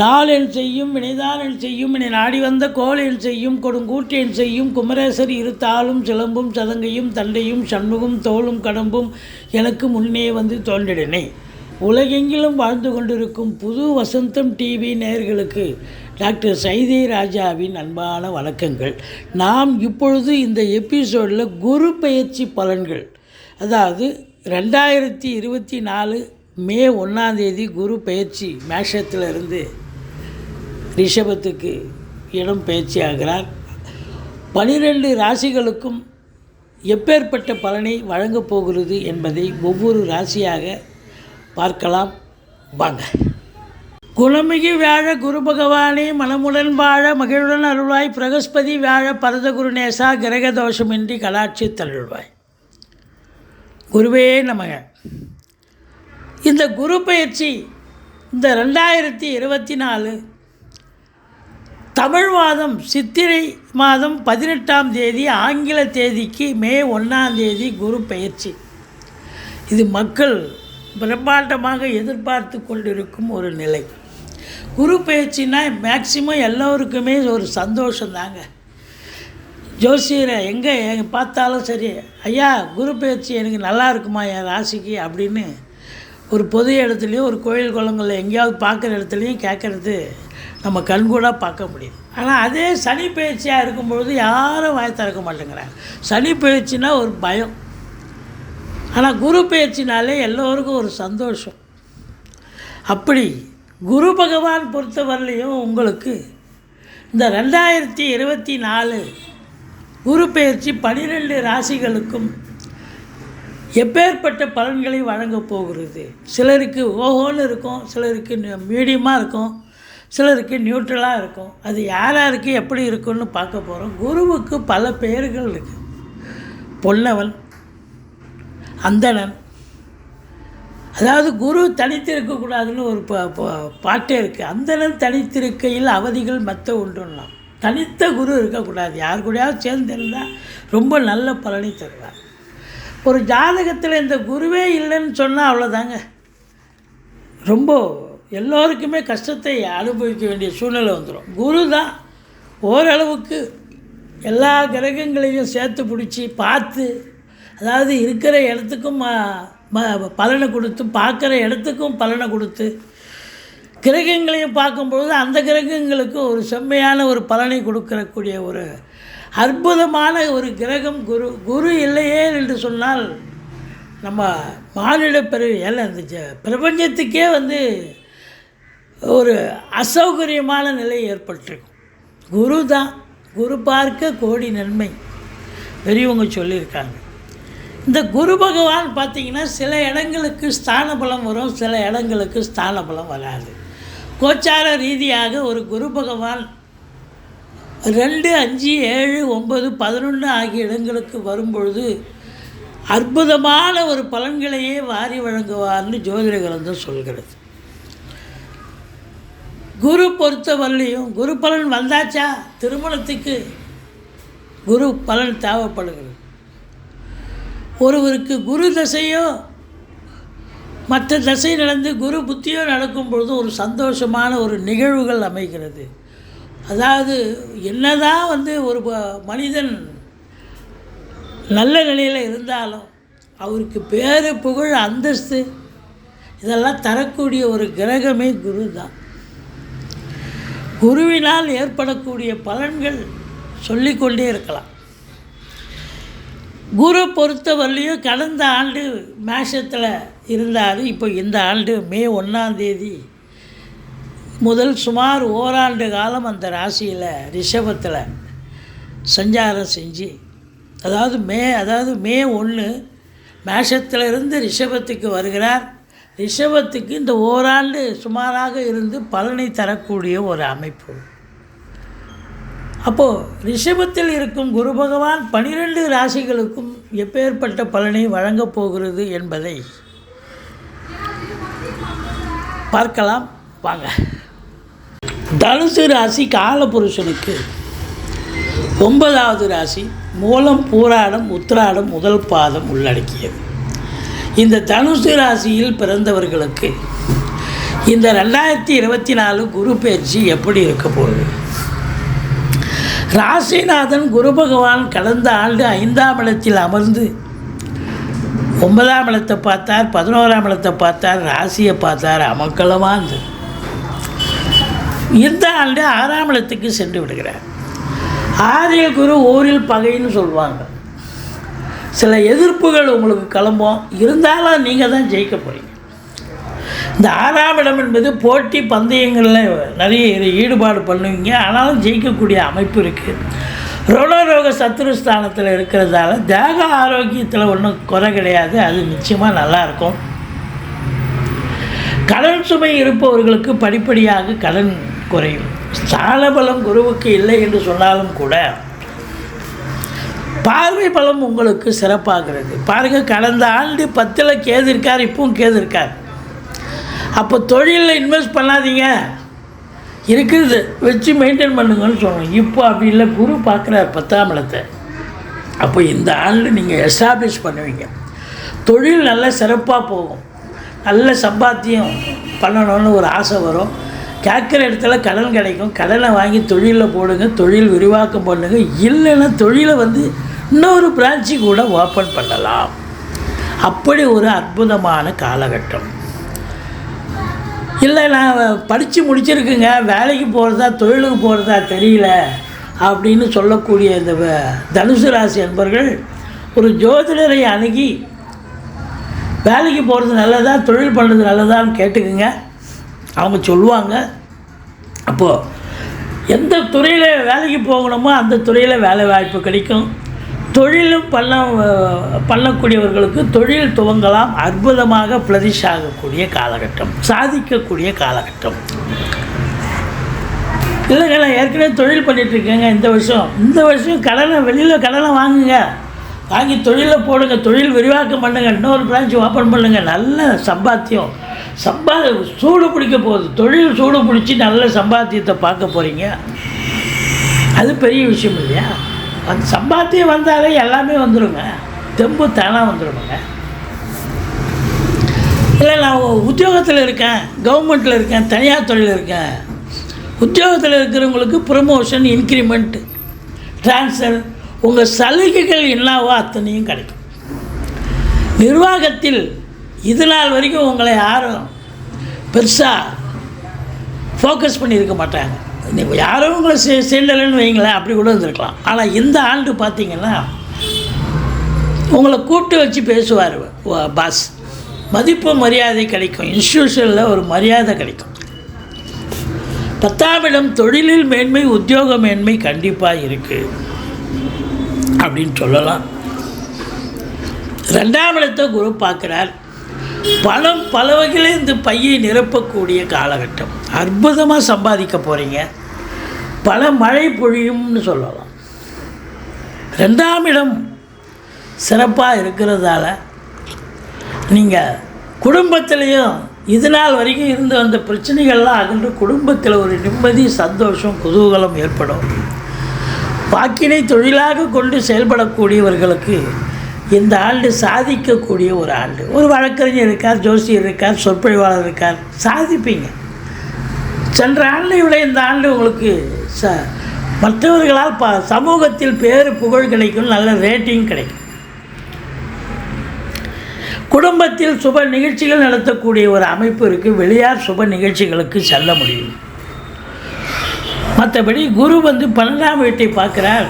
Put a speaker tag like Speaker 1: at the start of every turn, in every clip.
Speaker 1: நாளென் செய்யும் வினைதானென் செய்யும் என நாடி வந்த கோளென் செய்யும் கொடுங்கூட்டேன் செய்யும் குமரேசர் இரு தாளும் சிலம்பும் சதங்கையும் தண்டையும் சண்முகம் தோளும் கடம்பும் எனக்கு முன்னே வந்து தோன்றிடனே. உலகெங்கிலும் வாழ்ந்து கொண்டிருக்கும் புது வசந்தம் டிவி நேயர்களுக்கு டாக்டர் சைதே ராஜாவின் அன்பான வணக்கங்கள். நாம் இப்பொழுது இந்த எபிசோடில் குரு பயிற்சி பலன்கள் அதாவது ரெண்டாயிரத்தி இருபத்தி நாலு மே ஒன்றாந்தேதி குரு பயிற்சி மேஷத்தில் இருந்து ரிஷபத்துக்கு இடம் பயிற்சியாகிறார். பனிரெண்டு ராசிகளுக்கும் எப்பேற்பட்ட பலனை வழங்கப் போகிறது என்பதை ஒவ்வொரு ராசியாக பார்க்கலாம். வாங்க. குணமிகு வியாழ குரு பகவானே மனமுடன் வாழ மகிழுடன் அருள்வாய் பிரகஸ்பதி வியாழ பரத குருநேசா கிரக தோஷமின்றி கலாட்சி தருள்வாய் குருவே நமக. இந்த குரு பயிற்சி இந்த ரெண்டாயிரத்தி இருபத்தி நாலு தமிழ் மாதம் சித்திரை மாதம் பதினெட்டாம் தேதி ஆங்கில தேதிக்கு மே ஒன்றாம் தேதி குரு பயிற்சி இது மக்கள் பிரம்மாண்டமாக எதிர்பார்த்து கொண்டிருக்கும் ஒரு நிலை. குரு பயிற்சினா மேக்சிமம் எல்லோருக்குமே ஒரு சந்தோஷம் தாங்க ஜோசியரை எங்கே எங்கே பார்த்தாலும் சரி ஐயா குரு பயிற்சி எனக்கு நல்லா இருக்குமா என் ராசிக்கு? அப்படின்னு ஒரு பொது இடத்துலையும் ஒரு கோயில் குளங்களில் எங்கேயாவது பார்க்குற இடத்துலையும் கேட்குறது நம்ம கண்கூடாக பார்க்க முடியுது. ஆனால் அதே சனி பயிற்சியாக இருக்கும்பொழுது யாரும் வாய் திறக்க மாட்டேங்கிறாங்க. சனி பயிற்சினா ஒரு பயம். ஆனால் குரு பயிற்சினாலே எல்லோருக்கும் ஒரு சந்தோஷம். அப்படி குரு பகவான் பொறுத்தவரையிலையும் உங்களுக்கு இந்த ரெண்டாயிரத்தி இருபத்தி நாலு குரு பயிற்சி பனிரெண்டு ராசிகளுக்கும் எப்பேற்பட்ட பலன்களை வழங்கப் போகிறது? சிலருக்கு ஓஹோன்னு இருக்கும் சிலருக்கு மீடியமாக இருக்கும். சிலருக்கு நியூட்ரலாக இருக்கும். அது யார் யாருக்கு எப்படி இருக்குன்னு பார்க்க போகிறோம் குருவுக்கு பல பெயர்கள் இருக்குது பொன்னவன் அந்தணன். அதாவது குரு தனித்திருக்கக்கூடாதுன்னு ஒரு பாட்டே இருக்குது அந்தணன் தனித்திருக்கையில் அவதிகள் மற்ற ஒன்றுலாம் தனித்த குரு இருக்கக்கூடாது யார் கூடயாவது சேர்ந்திருந்தால் ரொம்ப நல்ல பலனை தருவார். ஒரு ஜாதகத்தில் இந்த குருவே இல்லைன்னு சொன்னால் அவ்வளோதாங்க ரொம்ப எல்லோருக்குமே கஷ்டத்தை அனுபவிக்க வேண்டிய சூழ்நிலை வந்துடும் குரு தான் ஓரளவுக்கு எல்லா கிரகங்களையும் சேர்த்து பிடிச்சி பார்த்து அதாவது இருக்கிற இடத்துக்கும் பலனை கொடுத்து பார்க்குற இடத்துக்கும் பலனை கொடுத்து கிரகங்களையும் பார்க்கும்பொழுது அந்த கிரகங்களுக்கு ஒரு செம்மையான ஒரு பலனை கொடுக்கக்கூடிய ஒரு அற்புதமான ஒரு கிரகம் குரு. குரு இல்லையே என்று சொன்னால் நம்ம மானிட பிறவி ஏல இந்த ஜ- பிரபஞ்சத்துக்கே வந்து ஒரு அசௌகரியமான நிலை ஏற்பட்டிருக்கும். குரு தான் குரு பார்க்க கோடி நன்மை. பெரியவங்க சொல்லியிருக்காங்க. இந்த குரு பகவான் பார்த்தீங்கன்னா சில இடங்களுக்கு ஸ்தான பலம் வரும் சில இடங்களுக்கு ஸ்தான பலம் வராது. கோச்சார ரீதியாக ஒரு குரு பகவான் ரெண்டு அஞ்சு ஏழு ஒம்பது பதினொன்று ஆகிய இடங்களுக்கு வரும்பொழுது அற்புதமான ஒரு பலன்களையே வாரி வழங்குவார்னு ஜோதிட கிரந்தம் சொல்கிறது. குரு பொறுத்தவரையிலையும் குரு பலன் வந்தாச்சா? திருமணத்துக்கு குரு பலன் தேவைப்படுகிறது. ஒருவருக்கு குரு தசையோ மற்ற தசை நடந்து குரு புத்தியோ நடக்கும் பொழுது ஒரு சந்தோஷமான ஒரு நிகழ்வுகள் அமைகிறது. அதாவது என்னதான் வந்து ஒரு மனிதன் நல்ல நிலையில் இருந்தாலும் அவருக்கு பேர் புகழ் அந்தஸ்து இதெல்லாம் தரக்கூடிய ஒரு கிரகமே குரு தான் குருவினால் ஏற்படக்கூடிய பலன்கள் சொல்லிக்கொண்டே இருக்கலாம். குரு பொறுத்தவரையிலையும் கடந்த ஆண்டு மேஷத்தில் இருந்தார். இப்போ இந்த ஆண்டு மே ஒன்றாந்தேதி முதல் சுமார் ஓராண்டு காலம் அந்த ராசியில் ரிஷபத்தில் சஞ்சாரம் செஞ்சு அதாவது மே அதாவது மே ஒன்று மேஷத்திலிருந்து ரிஷபத்துக்கு வருகிறார். ரிஷபத்துக்கு இந்த ஓராண்டு சுமாராக இருந்து பலனை தரக்கூடிய ஒரு அமைப்பு. அப்போது ரிஷபத்தில் இருக்கும் குரு பகவான் பனிரெண்டு ராசிகளுக்கும் எப்பேற்பட்ட பலனை வழங்கப் போகிறது என்பதை பார்க்கலாம். வாங்க. தனுசு ராசி காலபுருஷனுக்கு ஒன்பதாவது ராசி மூலம் பூராடம் உத்திராடம் முதல் பாதம் உள்ளடக்கியது. இந்த தனுசு ராசியில் பிறந்தவர்களுக்கு இந்த ரெண்டாயிரத்தி இருபத்தி நாலு குரு பயிற்சி எப்படி இருக்க போகுது? ராசிநாதன் குரு பகவான் கடந்த ஆண்டு ஐந்தாம் இடத்தில் அமர்ந்து ஒன்பதாம் இடத்தை பார்த்தார் பதினோராம் இடத்தை பார்த்தார் ராசியை பார்த்தார் அமக்கலமாக இருந்தது இந்த ஆண்டு ஆறாம் இடத்துக்கு சென்று விடுகிறார். ஆறில் குரு ஊரில் பகைன்னு சொல்லுவாங்க. சில எதிர்ப்புகள் உங்களுக்கு கிளம்பும். இருந்தாலும் நீங்கள் தான் ஜெயிக்க போகிறீங்க இந்த ஆறாம் இடம் என்பது போட்டி பந்தயங்களில் நிறைய ஈடுபாடு பண்ணுவீங்க. ஆனாலும் ஜெயிக்கக்கூடிய அமைப்பு இருக்குது ரோணரோக சத்துருஸ்தானத்தில் இருக்கிறதால தேக ஆரோக்கியத்தில் ஒன்றும் குறை கிடையாது. அது நிச்சயமாக நல்லாயிருக்கும் கடன் சுமை இருப்பவர்களுக்கு படிப்படியாக கடன் குறையும். ஸ்தானபலம் குருவுக்கு இல்லை என்று சொன்னாலும் கூட பார்வை பலம் உங்களுக்கு சிறப்பாகிறது. பாருங்கள் கடந்த ஆண்டு பத்தில் கேது இருக்கார் இப்பவும் கேது இருக்கார். அப்போ தொழிலில் இன்வெஸ்ட் பண்ணாதீங்க. இருக்குது வச்சு மெயின்டைன் பண்ணுங்கன்னு சொல்லணும் இப்போ அப்படி இல்லை குரு பார்க்குறார் பத்தாம் இடத்தை. அப்போ இந்த ஆண்டு நீங்கள் எஸ்டாப்ளிஷ் பண்ணுவீங்க. தொழில் நல்ல சிறப்பாக போகும். நல்ல சம்பாத்தியம் பண்ணணும்னு ஒரு ஆசை வரும். கேட்குற இடத்துல கடன் கிடைக்கும். கடனை வாங்கி தொழிலில் போடுங்க தொழில் விரிவாக்கம் பண்ணுங்கள் இல்லைன்னா தொழிலை வந்து இன்னொரு பிரான்ச்சு கூட ஓப்பன் பண்ணலாம். அப்படி ஒரு அற்புதமான காலகட்டம். இல்லை நான் படித்து முடிச்சிருக்குங்க. வேலைக்கு போகிறதா தொழிலுக்கு போகிறதா தெரியல அப்படின்னு சொல்லக்கூடிய இந்த தனுசு ராசி என்பர்கள் ஒரு ஜோதிடரை அணுகி வேலைக்கு போகிறது நல்லதா தொழில் பண்ணுறது நல்லதான்னு கேட்டுக்குங்க. அவங்க சொல்லுவாங்க. அப்போது எந்த துறையில் வேலைக்கு போகணுமோ அந்த துறையில் வேலை வாய்ப்பு கிடைக்கும். தொழிலும் பண்ண பண்ணக்கூடியவர்களுக்கு தொழில் துவங்கலாம் அற்புதமாக ஃப்ளரிஷ் ஆகக்கூடிய காலகட்டம் சாதிக்கக்கூடிய காலகட்டம். இல்லைங்க நான் ஏற்கனவே தொழில் பண்ணிட்டு இருக்கேங்க இந்த வருஷம். இந்த வருஷம் கடனை வெளியில் கடனை வாங்குங்க. வாங்கி தொழிலை போடுங்க தொழில் விரிவாக்கம் பண்ணுங்க இன்னொரு பிரான்ச் ஓப்பன் பண்ணுங்க. நல்ல சம்பாத்தியம். சம்பா சூடு பிடிக்க போகுது. தொழில் சூடு பிடிச்சி நல்ல சம்பாத்தியத்தை பார்க்க போகிறீங்க அது பெரிய விஷயம் இல்லையா? அந்த சம்பாத்தியம் வந்தாலே எல்லாமே வந்துடுங்க தெம்பு தானாக வந்துடுங்க இல்லை நான் உத்தியோகத்தில் இருக்கேன் கவர்மெண்ட்டில் இருக்கேன் தனியார் தொழில் இருக்கேன். உத்தியோகத்தில் இருக்கிறவங்களுக்கு ப்ரமோஷன் இன்க்ரிமெண்ட் ட்ரான்ஸ்ஃபர் உங்கள் சலுகைகள் என்னவோ அத்தனையும் கிடைக்கும். நிர்வாகத்தில் இது நாள் வரைக்கும் உங்களை யாரும் பெருசாக ஃபோக்கஸ் பண்ணியிருக்க மாட்டாங்க. நீங்கள் யாரும் உங்களை செ செல்லலைன்னு வைங்களேன் அப்படி கூட இருந்திருக்கலாம். ஆனால் இந்த ஆண்டு பார்த்தீங்கன்னா உங்களை கூப்பிட்டு வச்சு பேசுவார் பாஸ் மதிப்பு மரியாதை கிடைக்கும். இன்ஸ்டியூஷனில் ஒரு மரியாதை கிடைக்கும். பத்தாம் இடம் தொழிலில் மேன்மை உத்தியோக மேன்மை கண்டிப்பாக இருக்குது அப்படின்னு சொல்லலாம். ரெண்டாம் இடத்தை குரு பார்க்குறார். பணம் பல வகையில் இந்த பையை நிரப்பக்கூடிய காலகட்டம். அற்புதமாக சம்பாதிக்க போகிறீங்க பல மழை பொழியும்னு சொல்லலாம். ரெண்டாம் இடம் சிறப்பாக இருக்கிறதால நீங்கள் குடும்பத்திலையும் இது நாள் வரைக்கும் இருந்து வந்த பிரச்சனைகள்லாம் அகன்று குடும்பத்தில் ஒரு நிம்மதி சந்தோஷம் குதூகலம் ஏற்படும். வாக்கினை தொழிலாக கொண்டு செயல்படக்கூடியவர்களுக்கு இந்த ஆண்டு சாதிக்கக்கூடிய ஒரு ஆண்டு. ஒரு வழக்கறிஞர் இருக்கார் ஜோசியர் இருக்கார் சொற்பொழிவாளர் இருக்கார். சாதிப்பீங்க. சென்ற ஆண்டை விட இந்த ஆண்டு உங்களுக்கு ச மற்றவர்களால் ப சமூகத்தில் பேரு புகழ் கிடைக்கும் நல்ல ரேட்டிங் கிடைக்கும். குடும்பத்தில் சுப நிகழ்ச்சிகள் நடத்தக்கூடிய ஒரு அமைப்பு இருக்குது வெளியார் சுப நிகழ்ச்சிகளுக்கு செல்ல முடியும். மற்றபடி குரு வந்து பன்னெண்டாம் வீட்டை பார்க்குறார்.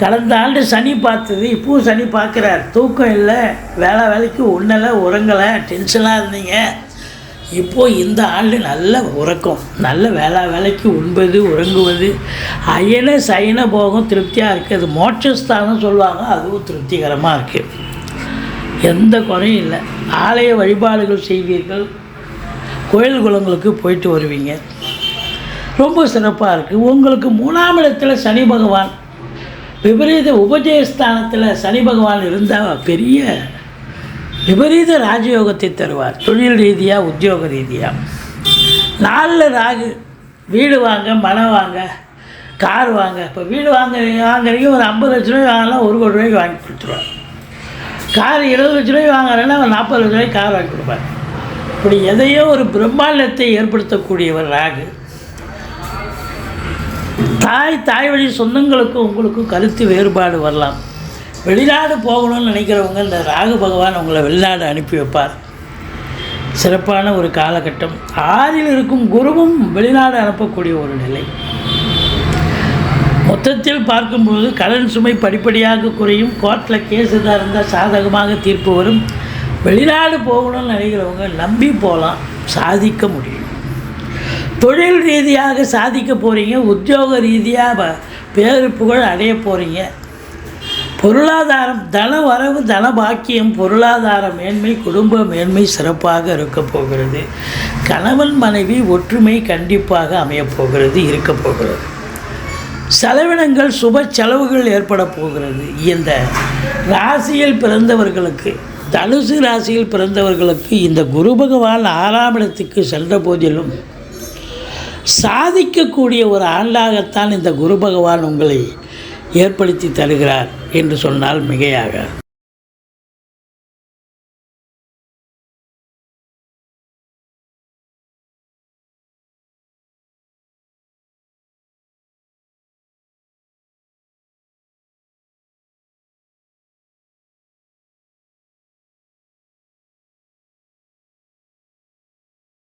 Speaker 1: கடந்த ஆண்டு சனி பார்த்தது இப்பவும் சனி பார்க்குறார். தூக்கம் இல்லை வேலை வேலைக்கு உண்ணலை உறங்கலை டென்ஷனாக இருந்தீங்க. இப்போது இந்த ஆண்டு நல்ல உறக்கம். நல்ல வேலை வேலைக்கு உண்பது உறங்குவது. அயன சயன போகம் திருப்தியாக இருக்குது. அது மோட்சஸ்தானம் சொல்லுவாங்க அதுவும் திருப்திகரமாக இருக்குது எந்த குறையும் இல்லை. ஆலய வழிபாடுகள் செய்வீர்கள். கோயில் குளங்களுக்கு போயிட்டு வருவீங்க. ரொம்ப சிறப்பாக இருக்குது உங்களுக்கு மூணாம் இடத்தில் சனி பகவான் விபரீத உபஜயஸ்தானத்தில் சனி பகவான் இருந்தால் பெரிய விபரீத ராஜயோகத்தை தருவார். தொழில் ரீதியாக உத்தியோக ரீதியாக நாலில் ராகு வீடு வாங்க மனம் வாங்க கார் வாங்க. இப்போ வீடு வாங்க வாங்குறீங்க ஒரு ஐம்பது லட்ச ரூபாய் வாங்கலாம் ஒரு கோடி ரூபாய்க்கு வாங்கி கொடுத்துருவார். கார் இருபது லட்ச ரூபாய் வாங்குறேன்னா ஒரு நாற்பது லட்ச ரூபாய்க்கு கார் வாங்கி கொடுப்பார். இப்படி எதையோ ஒரு பிரம்மாண்டத்தை ஏற்படுத்தக்கூடியவர் ராகு. தாய் தாய் வழி சொந்தங்களுக்கும் உங்களுக்கும் கருத்து வேறுபாடு வரலாம். வெளிநாடு போகணும்னு நினைக்கிறவங்க இந்த ராகு பகவான் உங்களை வெளிநாடு அனுப்பி வைப்பார். சிறப்பான ஒரு காலகட்டம். ஆறில் இருக்கும் குருவும் வெளிநாடு அனுப்பக்கூடிய ஒரு நிலை. மொத்தத்தில் பார்க்கும்போது கடன் சுமை படிப்படியாக குறையும். கோர்ட்டில் கேஸ் எதாக இருந்தால் சாதகமாக தீர்ப்பு வரும். வெளிநாடு போகணும்னு நினைக்கிறவங்க நம்பி போகலாம் சாதிக்க முடியும். தொழில் ரீதியாக சாதிக்க போகிறீங்க உத்தியோக ரீதியாக ப- பேரு புகழ் அடைய போகிறீங்க பொருளாதாரம் தன வரவு தன பாக்கியம் பொருளாதார மேன்மை குடும்ப மேன்மை சிறப்பாக இருக்க போகிறது. கணவன் மனைவி ஒற்றுமை கண்டிப்பாக அமையப்போகிறது இருக்க போகிறது. செலவினங்கள் சுப செலவுகள் ஏற்பட போகிறது. இந்த ராசியில் பிறந்தவர்களுக்கு தனுசு ராசியில் பிறந்தவர்களுக்கு இந்த குரு பகவான் ஆறாம் இடத்துக்கு சென்ற போதிலும் சாதிக்கக்கூடிய ஒரு ஆண்டாகத்தான் இந்த குரு பகவான் உங்களை ஏற்படுத்தி தருகிறார் என்று சொன்னால் மிகையாக.